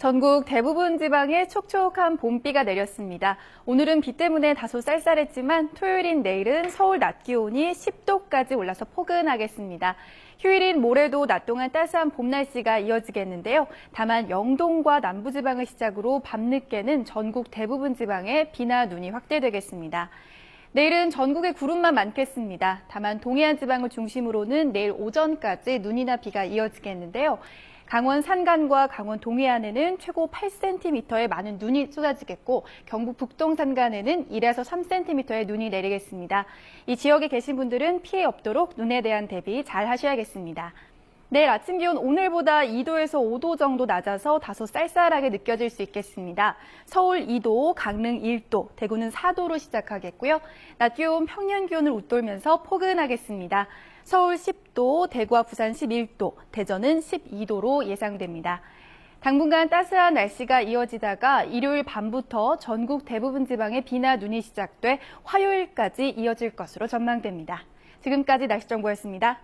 전국 대부분 지방에 촉촉한 봄비가 내렸습니다. 오늘은 비 때문에 다소 쌀쌀했지만 토요일인 내일은 서울 낮 기온이 10도까지 올라서 포근하겠습니다. 휴일인 모레도 낮 동안 따스한 봄 날씨가 이어지겠는데요. 다만 영동과 남부지방을 시작으로 밤늦게는 전국 대부분 지방에 비나 눈이 확대되겠습니다. 내일은 전국에 구름만 많겠습니다. 다만 동해안 지방을 중심으로는 내일 오전까지 눈이나 비가 이어지겠는데요. 강원 산간과 강원 동해안에는 최고 8cm의 많은 눈이 쏟아지겠고 경북 북동 산간에는 1에서 3cm의 눈이 내리겠습니다. 이 지역에 계신 분들은 피해 없도록 눈에 대한 대비 잘 하셔야겠습니다. 내일 아침 기온 오늘보다 2도에서 5도 정도 낮아서 다소 쌀쌀하게 느껴질 수 있겠습니다. 서울 2도, 강릉 1도, 대구는 4도로 시작하겠고요. 낮 기온 평년 기온을 웃돌면서 포근하겠습니다. 서울 10도, 대구와 부산 11도, 대전은 12도로 예상됩니다. 당분간 따스한 날씨가 이어지다가 일요일 밤부터 전국 대부분 지방에 비나 눈이 시작돼 화요일까지 이어질 것으로 전망됩니다. 지금까지 날씨 정보였습니다.